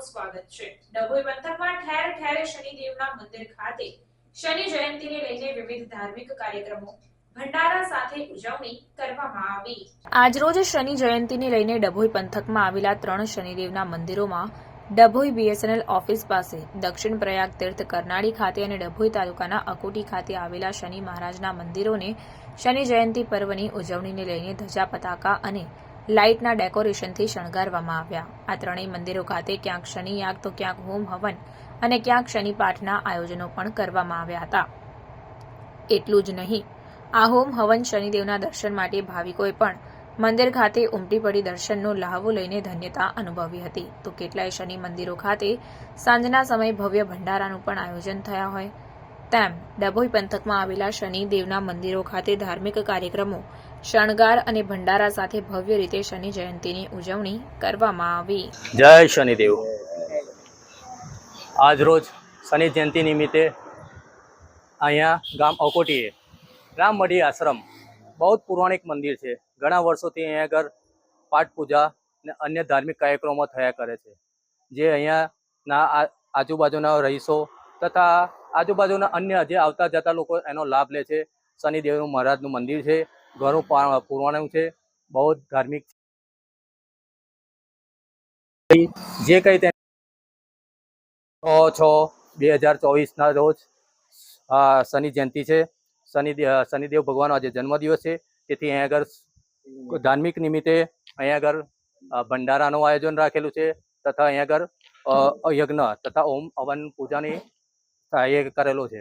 સ્વાગત છે. ડભોઈ પંથકમાં ઠેર ઠેર શનિદેવના મંદિર ખાતે શનિ જયંતિને લઈને વિવિધ ધાર્મિક કાર્યક્રમો આજરોજ શનિ જયંતિને લઈને ડભોઈ પંથકમાં આવેલા ત્રણ શનિદેવના મંદિરોમાં ડભોઈ બીએસએનએલ ઓફિસ પાસે દક્ષિણ પ્રયાગ તીર્થ કરનાળી ખાતે અને ડભોઈ તાલુકાના અકોટી ખાતે આવેલા શનિ મહારાજના મંદિરોને શનિ જયંતિ પર્વની ઉજવણીને લઈને ધજા, પતાકા અને લાઇટના ડેકોરેશનથી શણગારવામાં આવ્યા. આ ત્રણેય મંદિરો ખાતે ક્યાંક શનિ યાગ તો ક્યાંક હોમ હવન અને ક્યાંક શનિપાઠના આયોજનો પણ કરવામાં આવ્યા હતા. એટલું જ નહીં, આ હોમ હવન શનિદેવના દર્શન માટે ભાવિકોએ પણ મંદિર ખાતે ઉમટી પડી દર્શનનો લહાવો લઈને ધન્યતા અનુભવી હતી. તો કેટલાય શનિ મંદિરો ખાતે સાંજના સમયે ભવ્ય ભંડારાનું પણ આયોજન થયા હોય. તેમ ડભોઈ પંથકમાં આવેલા શનિદેવના મંદિરો ખાતે ધાર્મિક કાર્યક્રમો, શણગાર અને ભંડારા સાથે ભવ્ય રીતે શનિ જયંતિની ઉજવણી કરવામાં આવી. જય શનિદેવ. આજરોજ શનિ જયંતિ નિમિત્તે અહીંયા ગામ અકોટીએ રામમઢી આશ્રમ બહુ પુરાણિક મંદિર છે. ઘણા વર્ષોથી અહીંયા આગળ પાઠ પૂજા અને અન્ય ધાર્મિક કાર્યક્રમો થયા કરે છે. જે અહીંયાના આજુબાજુના રહીશો તથા આજુબાજુના અન્ય જે આવતા જતા લોકો એનો લાભ લે છે. શનિદેવનું મહારાજનું મંદિર છે. ઘણું પા- છે. બહુ ધાર્મિક છે. જે કંઈ તે છ છ, બે હજાર ચોવીસના રોજ શનિ જયંતિ છે. શનિ શનિદેવ ભગવાનનો આજે જન્મદિવસ છે. તેથી અહીંયા આગળ ધાર્મિક નિમિત્તે અહીંયા આગળ ભંડારાનું આયોજન રાખેલું છે. તથા અહીંયા આગળ યજ્ઞ તથા ઓમ હવન પૂજાની આ એ કરેલો છે.